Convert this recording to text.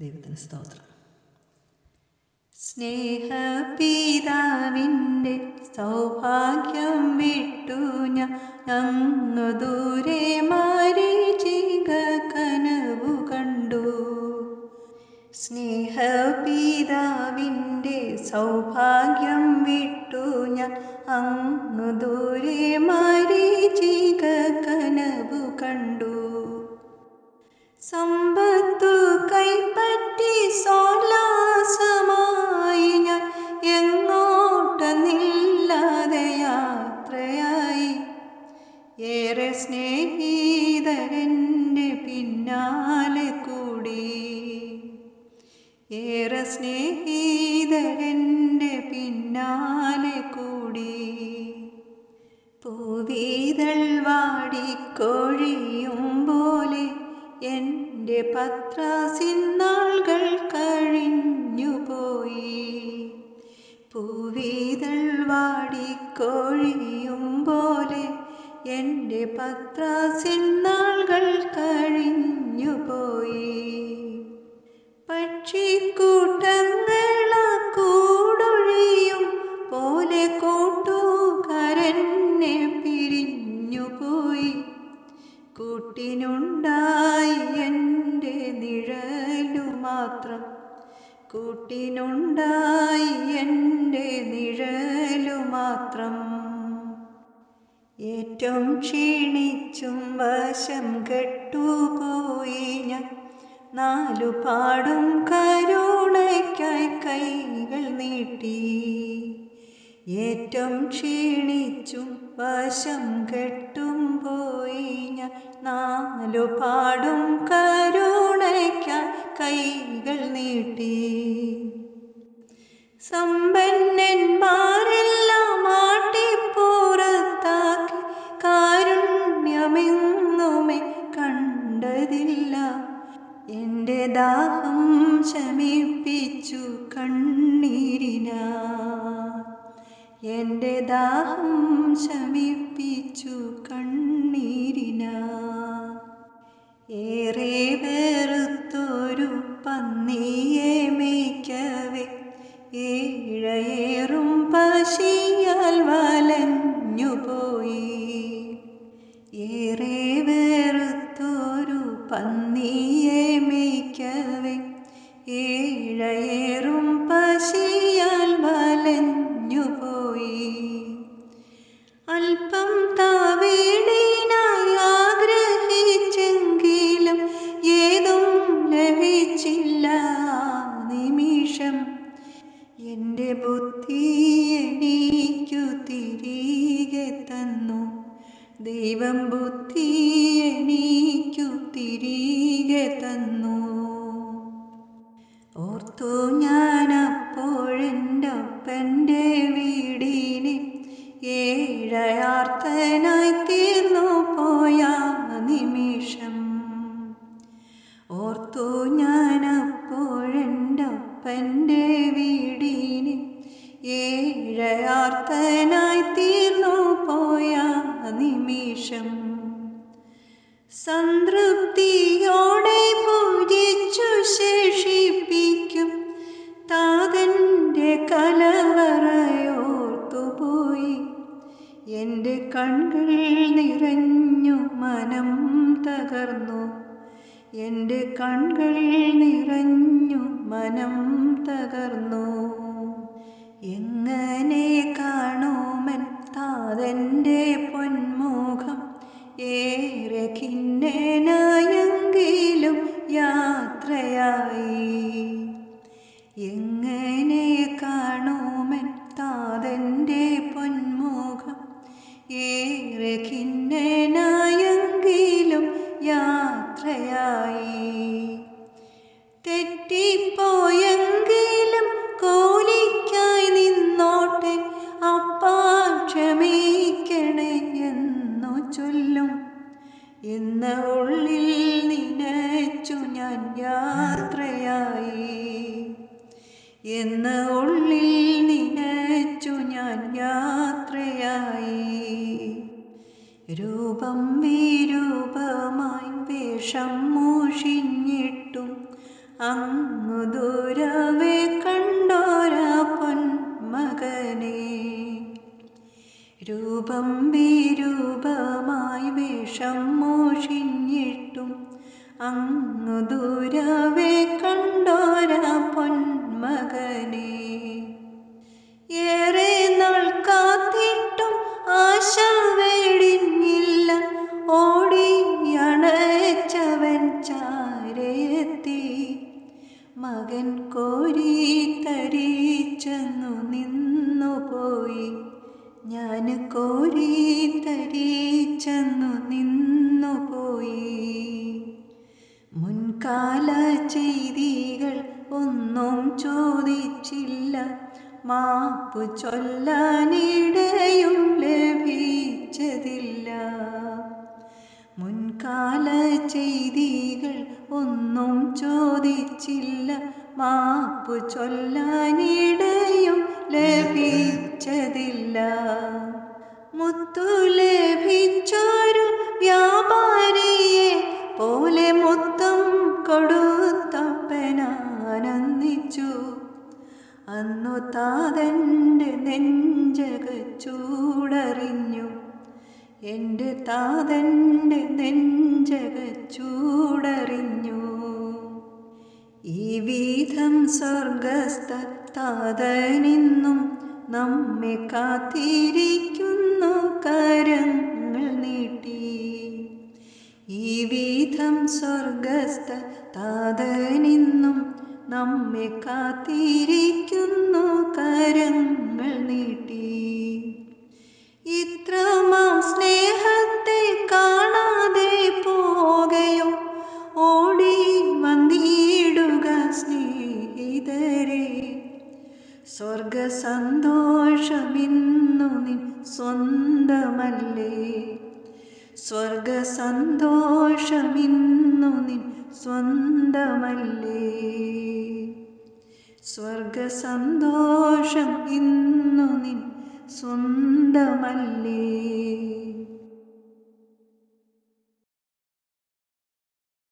ദൈവത്തിന് സ്തോത്രം. സ്നേഹ സ്നേഹപിതാവിന്റെ സൗഭാഗ്യം വിട്ടു ഞാൻ. അങ്ങു ദൂരെ മാരീചിക കനവു കണ്ടു. സ്നേഹ സ്നേഹപിതാവിന്റെ സൗഭാഗ്യം വിട്ടു ഞാൻ. അങ്ങു ദൂരെ മാരീചിക കനവു കണ്ടു. സമ്പത്തു കൈപ്പറ്റി സോലാസമായി ഞാൻ എങ്ങോട്ടെന്നില്ലാതെ യാത്രയായി. ഏറെ സ്നേഹിതരന്റെ പിന്നാലെ കൂടി. ഏറെ സ്നേഹിതരന്റെ പിന്നാലെ കൂടി. പൂവീതൾ വാടിക്കൊഴിയും പോലെ എന്റെ പത്രാസിന്നാളുകൾ കഴിഞ്ഞുപോയി പൂവീതൾ വാടിക്കൊഴിയും പോലെ എന്റെ പത്രാസിന്നാളുകൾ കഴിഞ്ഞുപോയി പക്ഷിക്കൂട്ടങ്ങളാ കൂടൊഴിയും പോലെ കൂട്ടുകാരനെ പിരിഞ്ഞുപോയി കൂട്ടിനുണ്ടായി മാത്രം. കൂട്ടിനുണ്ടായി എന്റെ നിഴലു മാത്രം. ഏറ്റവും ക്ഷീണിച്ചും വശം കെട്ടുപോയി ഞാൻ. നാലു പാടും കരുണയ്ക്കായി കൈകൾ നീട്ടി. ഏറ്റവും ക്ഷീണിച്ചും വശം കെട്ടും പോയി ഞാൻ. നാലു പാടും കരുണയ്ക്കായി കൈകൾ നീട്ടി. സമ്പന്നന്മാരെല്ലാം ആട്ടിപ്പുറത്താക്കി കാരുണ്യമെങ്ങുമേ കണ്ടതില്ല. എന്റെ ദാഹം ശമിപ്പിച്ചു കണ്ണീരിന. എന്റെ ദാഹം ശമിപ്പിച്ചു കണ്ണീരിന. ഏഴയേറും പശിയാൽ വലഞ്ഞുപോയി ഏറെ വെറുത്തൊരു പന്നിയെ മേയ്ക്കവേ. ഏഴയേറും പശിയാൽ വലഞ്ഞുപോയി അല്പം താവേടിനായി ആഗ്രഹിച്ചെങ്കിലും ഏതും ലഭിച്ചില്ല നിമിഷം. എന്റെ ബുദ്ധി എനിക്കു തിരികെ തന്നു. ദൈവം ബുദ്ധി എനിക്കു തിരികെ തന്നു. ഓർത്തു ഞാനപ്പോഴെന്റെ അപ്പന്റെ വീടിനെ ഏഴയാർത്തനായി തകർന്നു എന്റെ കൺകളിൽ നിറഞ്ഞു മനം തകർന്നു. എങ്ങനെ കാണുമൻ താതന്റെ പൊന്മുഖം ഏറെ ഖിന്നനായെങ്കിലും യാത്രയായി തെറ്റിപ്പോയെങ്കിലും കോലിക്കായി നിന്നോട്ടെ അപ്പാ ക്ഷമിക്കണേ എന്നു ചൊല്ലും. എന്ന ഉള്ളിൽ നിനച്ചു ഞാൻ യാത്രയായി. എന്ന ഉള്ളിൽ നിനച്ചു ഞാൻ യാത്രയായി. രൂപം വിരൂപമായി വേഷം മൂഷിഞ്ഞിട്ടും അങ്ങു ദൂരവേ കണ്ടോരാ പൊന്മകനെ. രൂപം വിരൂപമായി വേഷം മോഷിഞ്ഞിട്ടും അങ്ങു ദൂരവേ കണ്ടോരാ പൊന്മകനെ. ഏറെ നാൾ കാത്തിട്ടും ഞാൻ കോരി നിന്നു പോയി. മുൻകാല ചെയ്തികൾ ഒന്നും ചോദിച്ചില്ല. മാപ്പ് ചൊല്ലാനിടയും ലഭിച്ചതില്ല. മുൻകാല ചെയ്തികൾ ഒന്നും ചോദിച്ചില്ല. മാപ്പ് ചൊല്ലാനിടയും ലഭിച്ചതില്ല. ലഭിച്ചൊരു വ്യാപാരിയെ പോലെ മൊത്തം കൊടുത്തപ്പനാനന്ദിച്ചു. അന്നു താതന്റെ നെഞ്ചക ചൂടറിഞ്ഞു എന്റെ താതന്റെ നെഞ്ചക ചൂടറിഞ്ഞു ഈ വിധം സ്വർഗസ്ഥ താതനിന്നും നമ്മെ കാത്തിരിക്കുന്നു കരങ്ങൾ നീട്ടി. ഈ വിധം സ്വർഗസ്ഥ താതനിന്നും നമ്മെ കാത്തിരിക്കുന്നു കരങ്ങൾ നീട്ടി. ഇത്രമാം സ്നേഹത്തെ കാണാതെ സ്വർഗ സന്തോഷമിന്നു നിൻ സ്വന്തമല്ലേ? സ്വർഗ സന്തോഷമിന്നു നിൻ സ്വന്തമല്ലേ? സ്വർഗ സന്തോഷം ഇന്നു നിൻ സ്വന്തമല്ലേ?